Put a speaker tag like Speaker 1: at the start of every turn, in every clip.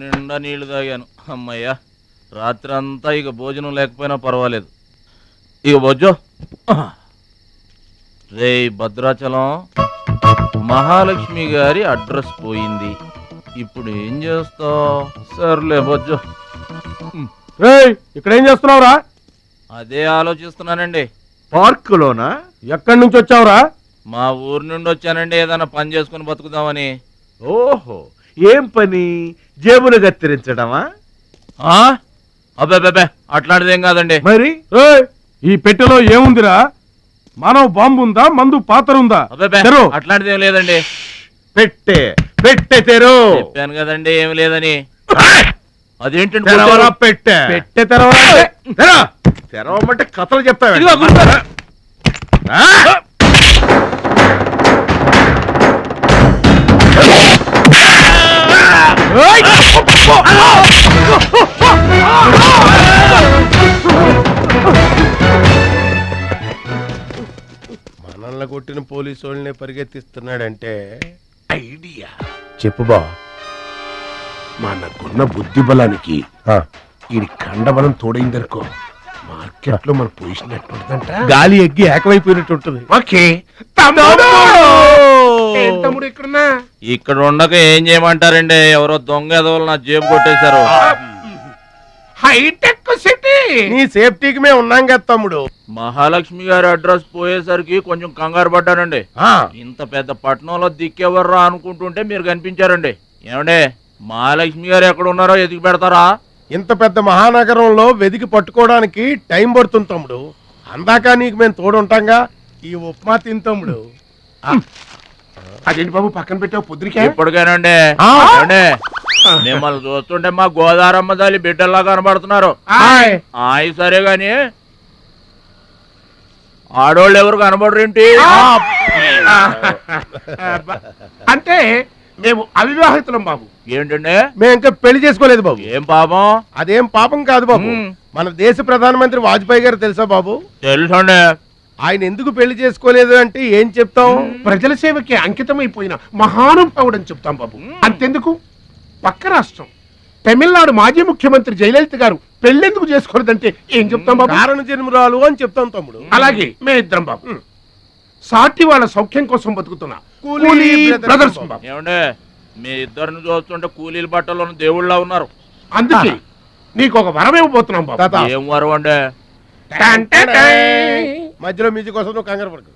Speaker 1: నిండా నీళ్ళు తాగాను. అమ్మయ్యా రాత్రి అంతా ఇక భోజనం లేకపోయినా పర్వాలేదు. ఇక బొజ్జో. రే భద్రాచలం మహాలక్ష్మి గారి అడ్రస్ పోయింది. ఇప్పుడు ఏం చేస్తావు? సర్లే బొజ్జో.
Speaker 2: ఇక్కడ ఏం చేస్తున్నావురా?
Speaker 1: అదే ఆలోచిస్తున్నానండి.
Speaker 2: పార్క్ లోనా ఎక్కడి నుంచి వచ్చావురా?
Speaker 1: మా ఊరు నుండి వచ్చానండి ఏదైనా పని చేసుకుని బతుకుదామని.
Speaker 2: ఓహో ఏం పని? జేబులు కత్తిరించడమా?
Speaker 1: ఆ? అబ్బే అబ్బే, అట్లాంటిదేం కాదండి.
Speaker 2: మరి?
Speaker 3: ఈ పెట్టెలో ఏముందిరా? మానవ బాంబు ఉందా మందు పాత్ర ఉందా.
Speaker 1: అట్లాంటిదేం లేదండి.
Speaker 2: పెట్టే పెట్టే తెరు.
Speaker 1: చెప్పాను కదండి ఏమి లేదని. అదేంటండి?
Speaker 2: పెట్టే?
Speaker 3: పెట్టె తెరవరా
Speaker 2: తెర తెరవమంటే కథలు చెప్తావా
Speaker 4: పోలీసు వాళ్ళని పరిగెత్తిస్తున్నాడంటే ఐడియా. చెప్పు బా.
Speaker 5: మనకున్న బుద్ధి బలానికి ఈ కండబలం తోడైందనుకో మార్కెట్లో మన పొజిషన్ ఎట్టుంటదంట
Speaker 4: గాలి ఎగ్గి ఏకమైపోయినట్టు ఉంటుంది.
Speaker 5: ఓకే. తమ్ముడు! ఇక్కడున్నా?
Speaker 1: ఇక్కడ ఉండక ఏం చేయమంటారండి? ఎవరో దొంగ ఎదవలు నా జేబు కొట్టేశారు.
Speaker 5: హైటెక్ సిటీ.
Speaker 4: నీ సేఫ్టీకి మేము ఉన్నాం కదా తమ్ముడు.
Speaker 1: మహాలక్ష్మి గారి అడ్రస్ పోయేసరికి కొంచెం కంగారు పడ్డానండి.
Speaker 4: ఆ,
Speaker 1: ఇంత పెద్ద పట్టణంలో దిక్కెవర్రా అనుకుంటుంటే మీరు కనిపించారండి. ఏమండే మహాలక్ష్మి గారు ఎక్కడ ఉన్నారో ఎదిగి పెడతారా?
Speaker 4: ఇంత పెద్ద మహానగరంలో వెదికి పట్టుకోవడానికి టైం పడుతుంది తమ్ముడు. అందాక నీకు మేము తోడుంటాంగా? ఈ ఉప్మా తిని తమ్ముడు.
Speaker 5: అదేంటి బాబు పక్కన పెట్టావు పొద్దురికే?
Speaker 1: ఇప్పటికేనండి? మిమ్మల్ని చూస్తుంటే మా గోదారమ్మ తల్లి బిడ్డల్లా కనబడుతున్నారు. ఆయి. సరే గాని. ఆడోళ్ళు ఎవరు కనబడరేంటి
Speaker 5: అంటే మేము అవివాహితులం బాబు.
Speaker 1: ఏంటండి?
Speaker 4: మేము ఇంకా పెళ్ళి చేసుకోలేదు బాబు.
Speaker 1: ఏం పాపం?
Speaker 4: అదేం పాపం కాదు బాబు. మన దేశ ప్రధానమంత్రి వాజ్పేయి గారు తెలుసా బాబు?
Speaker 1: తెలుసండి.
Speaker 4: ఆయన ఎందుకు పెళ్ళి చేసుకోలేదు అంటే ఏం చెప్తాం?
Speaker 5: ప్రజల సేవకి అంకితమైపోయిన మహానుభావుడు అని చెప్తాం బాబు. అంతెందుకు? పక్క రాష్ట్రం. తమిళనాడు మాజీ ముఖ్యమంత్రి జయలలిత గారు పెళ్ళెందుకు చేసుకోలేదంటే ఏం చెప్తాం బాబు?
Speaker 4: కారణ జన్మరాలు అని చెప్తాం తమ్ముడు.
Speaker 5: అలాగే మే ఇద్దరం బాబు. సాటి వాళ్ళ సౌఖ్యం కోసం బతుకుతున్నా
Speaker 4: కూలీ బ్రదర్స్ బాబు.
Speaker 1: ఏమండి మీ ఇద్దరిని చూస్తుంటే కూలీల బట్టలో దేవుళ్ళ ఉన్నారు.
Speaker 5: అందుకే నీకు ఒక వరం ఇవ్వబోతున్నాం బాబు.
Speaker 1: ఏం వరం అండి.
Speaker 4: మధ్యలో మ్యూజిక్ కోసం నువ్వు కంగారు పడకు.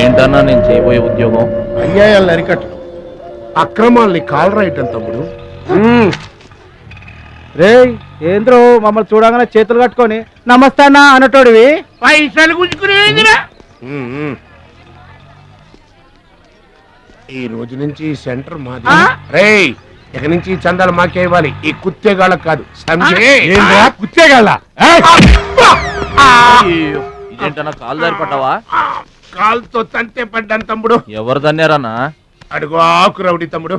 Speaker 1: ఏంటన్నా నేను చేయబోయే ఉద్యోగం?
Speaker 4: అన్యాయాలను అరికట్టు.
Speaker 5: అక్రమాల్ని కాలరాయటం తమ్ముడు.
Speaker 3: రేయ్ ఏంద్రో మమ్మల్ని చూడగానే చేతులు కట్టుకొని నమస్తే అన్న అన్నటోడివి.
Speaker 5: పైసలు గుంజుకునేదిరా ఈ రోజు నుంచి సెంటర్ మాది. రేయ్ ఇక నుంచి ఈ చందాలు మాకే ఇవ్వాలి. ఈ కుత్తేగాళ్ళకి కాదు.
Speaker 1: అయ్యో, ఇదేంటన్నా కాలు దారి పడ్డావా?
Speaker 5: కాలుతో తంతే పడ్డాను తమ్ముడు.
Speaker 1: ఎవరు తన్నారన్నా?
Speaker 5: అడుగు ఆకు రౌడి తమ్ముడు.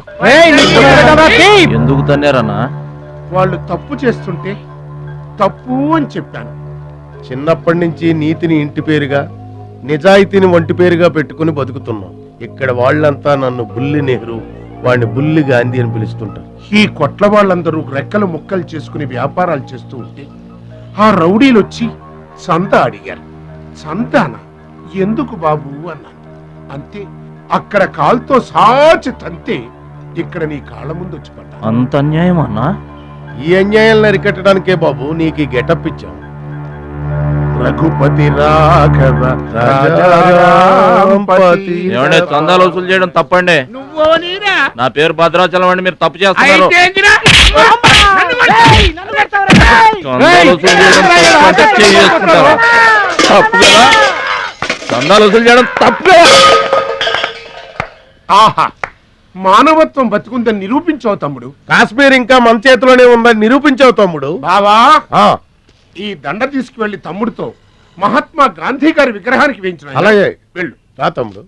Speaker 1: ఎందుకు తన్నారన్నా?
Speaker 5: వాళ్ళు తప్పు చేస్తుంటే తప్పు అని చెప్పాను.
Speaker 4: చిన్నప్పటి నుంచి నీతిని ఇంటి పేరుగా నిజాయితీని వంటి పేరుగా పెట్టుకుని బతుకుతున్నాం. ఇక్కడ వాళ్ళంతా నన్ను బుల్లి నెహ్రూ వాడిని బుల్లి గాంధీ అని పిలుస్తుంటారు.
Speaker 5: ఈ కొట్ల వాళ్ళందరూ రెక్కలు ముక్కలు చేసుకుని వ్యాపారాలు చేస్తూ ఉంటే ఆ రౌడీలు వచ్చి సంత అడిగారు. సంతాన? ఎందుకు బాబు? అన్నాను అంతే అక్కడ కాల్తో సాచి తంతే ఇక్కడ నీ కాళ్ళ ముందు వచ్చి పడ్డా
Speaker 1: అంత అన్యాయం అన్నా?
Speaker 4: ఈ అన్యాయాలను అరికట్టడానికే బాబు నీకు ఈ గెటప్ ఇచ్చాం.
Speaker 5: రఘుపతి రాఘవ రాజారాంపతి
Speaker 1: చందాలు వసూలు చేయడం తప్పండి?
Speaker 5: నువ్వో నీరా
Speaker 1: నా పేరు భద్రాచలం అండి మీరు తప్పు చేస్తున్నారు.
Speaker 5: అయితే?
Speaker 1: చందాలు వసూలు చేయడం తప్పు అంటే చేయి చేసుకుంటారా? తప్పు కదా? చందాలు వసూలు చేయడం తప్పు కదా?
Speaker 5: ఆహా! మానవత్వం బతుకుందని నిరూపించావు తమ్ముడు.
Speaker 4: కాశ్మీర్ ఇంకా మన చేతిలోనే ఉందని నిరూపించావు తమ్ముడు.
Speaker 5: బావా
Speaker 4: ఆ,
Speaker 5: ఈ దండ తీసుకువెళ్ళి తమ్ముడితో మహాత్మా గాంధీ గారి విగ్రహానికి వేయించిన
Speaker 4: అలాగే.
Speaker 5: వెళ్ళు.
Speaker 4: రా తమ్ముడు.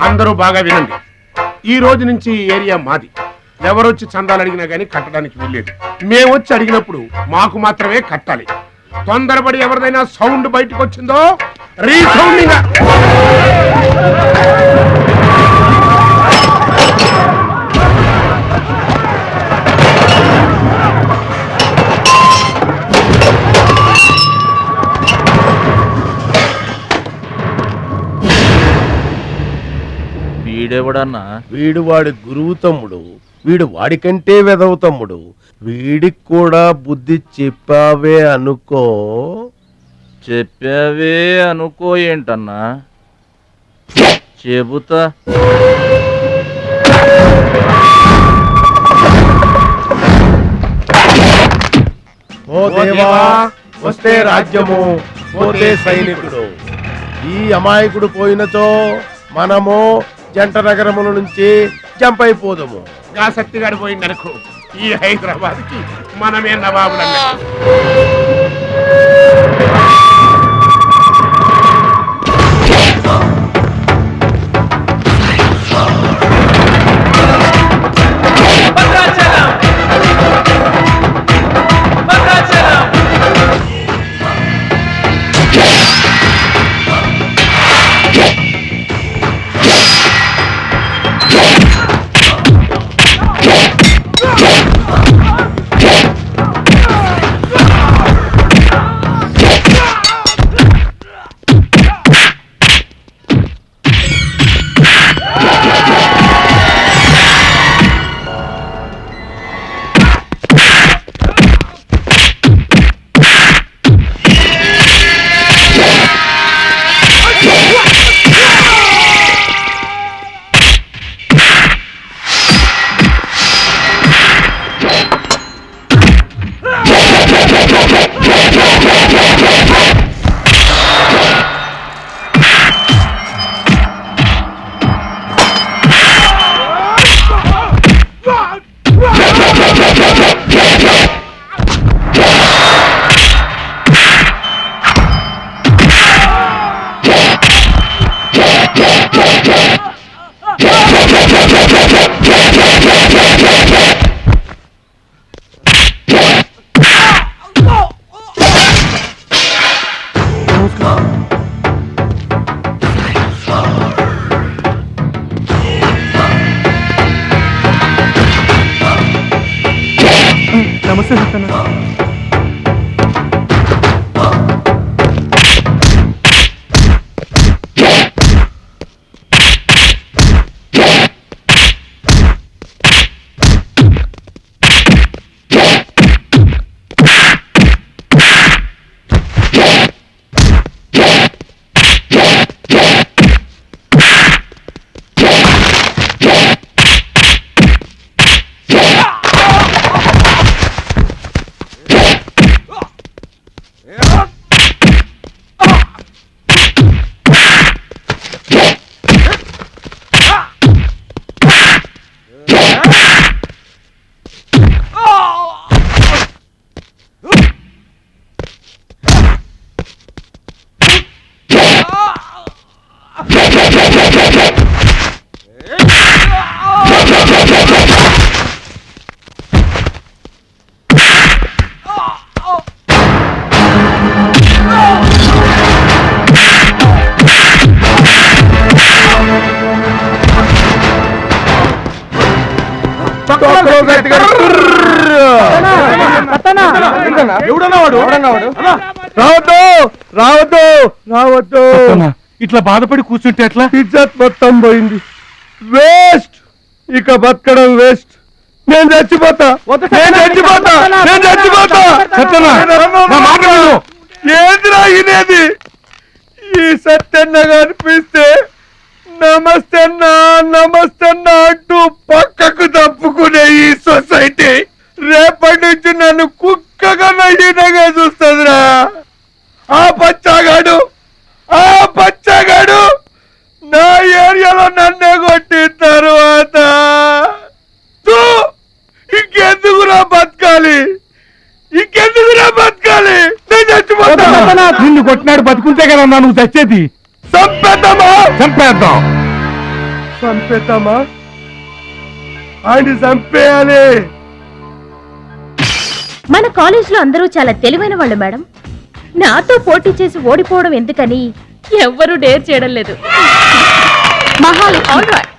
Speaker 5: అందరూ బాగా వినండి. ఈ రోజు నుంచి ఈ ఏరియా మాది. ఎవరొచ్చి చందాలు అడిగినా గానీ కట్టడానికి వీల్లేదు. మేము వచ్చి అడిగినప్పుడు మాకు మాత్రమే కట్టాలి. తొందరపడి ఎవరిదైనా సౌండ్ బయటకు వచ్చిందో రీసౌండింగ్.
Speaker 1: వీడెవడన్నా?
Speaker 6: వీడు వాడి గురువు తమ్ముడు వీడు వాడికంటే వెదవ తమ్ముడు. వీడికి కూడా బుద్ధి చెప్పావే అనుకో.
Speaker 1: చెప్పావే అనుకో ఏంటన్నా? చెబుతా.
Speaker 6: ఓ దేవా వస్తే రాజ్యము పోతే సైనికుడు. ఈ అమాయకుడు పోయినతో మనము జంట నగరముల నుంచి జంపైపోదము
Speaker 5: గా సత్తిగాడు పోయిందనుకో ఈ హైదరాబాద్కి మనమే నవాబులన్నా మనమే నవాబులు
Speaker 4: నమస్తే సత్తన్న
Speaker 6: రావద్దు రావద్దు రావద్దు.
Speaker 4: ఇట్లా బాధపడి కూర్చుంటే ఎట్లా?
Speaker 6: ఇజ్జత్ మొత్తం పోయింది. వేస్ట్ ఇక బతకడం వేస్ట్ నేను చచ్చిపోతా. నేను చచ్చిపోతా. నేను చచ్చిపోతా. ఏందిరా ఈ సత్యన్న కనిపిస్తే నమస్తే అన్నా నమస్తే అన్నా అంటూ పక్కకు తప్పుకునే ఈ సొసైటీ రేపటి నుంచి నన్ను కుక్కగా నడినగా చూస్తుందిరా ఆ పచ్చాగాడు ఆ పచ్చగాడు నా ఏరియాలో నన్నే కొట్టిన తర్వాత ఇంకెందుకురా బతకాలి ఇంకెందుకురా బతకాలి నిన్ను కొట్టినాడు బతుకుంటే కదా నువ్వు చచ్చేది చంపేద్దామా? చంపేద్దాం. చంపేద్దామా? ఆయన చంపేయాలి.
Speaker 7: మన కాలేజీలో అందరూ చాలా తెలివైన వాళ్ళు మేడం. నాతో పోటీ చేసి ఓడిపోవడం ఎందుకని ఎవ్వరూ డేర్ చేయడం లేదు. Mahal all right